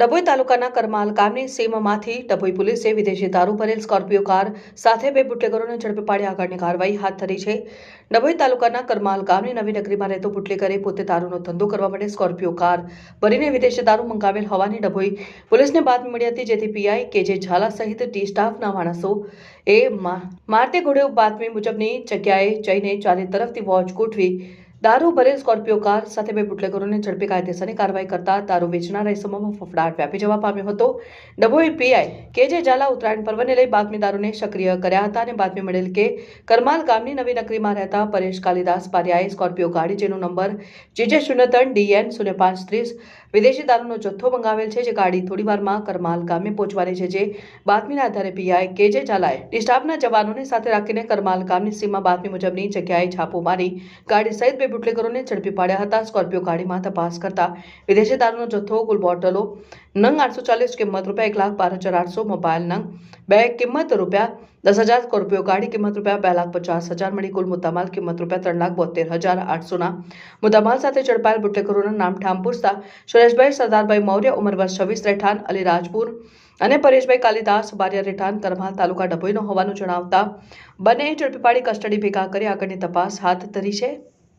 ડભોઈ તાલુકાના કરમાલ ગામની સીમમાંથી ડભોઈ પોલીસે વિદેશી દારૂ ભરેલ સ્કોર્પિયો કાર સાથે બે બુટલેગરોને ઝડપી પાડી આગળની કાર્યવાહી હાથ ધરી છે. ડભોઈ તાલુકાના કરમાલ ગામની નવી નગરીમાં રહેતો બુટલેગરે પોતે દારૂનો ધંધો કરવા માટે સ્કોર્પિયો કાર ભરીને વિદેશી દારૂ મંગાવેલ હોવાની ડભોઈ પોલીસને બાતમી મળી હતી, જેથી પીઆઈ કે જે ઝાલા સહિત ટી સ્ટાફના માણસો એ મારતે ઘોડે બાતમી મુજબની જગ્યાએ જઈને ચારે તરફથી વોચ ગોઠવી દારૂ ભરેલ સ્કોર્પિયો કાર સાથે બે બુટલેગરોને ઝડપી કાયદેસરની કાર્યવાહી કરતા દારૂ વેચનારા સમૂહમાં ફફડાટ વ્યાપી જવા પામ્યો હતો. ડભોઈ પીઆઈ કે જે ઝાલા ઉત્તરાયણ પર્વને લઈ બાતમીદારોને સક્રિય કર્યા હતા અને બાતમી મળેલ કે કરમાલ ગામની નવી નગરીમાં રહેતા પરેશ કાલિદાસ પારિયાએ સ્કોર્પિયો ગાડી જેનો નંબર જીજે શૂન્ય ત્રણ ડીએન શૂન્ય પાંચ ત્રીસ વિદેશી દારૂનો જથ્થો મંગાવેલ છે જે ગાડી થોડીવારમાં કરમાલ ગામે પહોંચવાની છે જે બાતમીના આધારે પીઆઈ કે જે ઝાલાએ ડિસ્ટાફના જવાનોને સાથે રાખીને કરમાલ ગામની સીમા બાતમી મુજબની જગ્યાએ છાપો મારી ગાડી સહિત બે બુટલેગરોને ઝડપી પાડ્યા હતા. સ્કોર્પિયો ગાડીમાં તપાસ કરતા વિદેશી દારૂનો જથ્થો, કુલ બોટલો, નંગ આઠસો ચાલીસ કિંમત રૂપિયા, એક લાખ બાર હજાર આઠસો, મોબાઈલ નંગ બે કિંમત રૂપિયા, દસ હજાર સ્કોર્પિયો ગાડી કિંમત રૂપિયા, બે લાખ પચાસ હજાર મળી, કુલ મુદ્દામાલ કિંમત રૂપિયા, ત્રણ લાખ બોતેર હજાર આઠસોના મુદ્દામાલ સાથે ઝડપાયેલ બુટલેગરોના નામ ઠામ પૂછતા સુરેશભાઈ સરદારભાઈ મૌર્ય, ઉંમર વર્ષ છવ્વીસ, રહેઠાણ, અલી રાજપુર અને પરેશભાઈ કાલિદાસ, બારિયા રેઠાણ કરમાલ તાલુકા ડભોઈનો હોવાનું જણાવતા બંને ઝડપી પાડી કસ્ટડી ભેગા કરી આગળની તપાસ હાથ ધરી છે.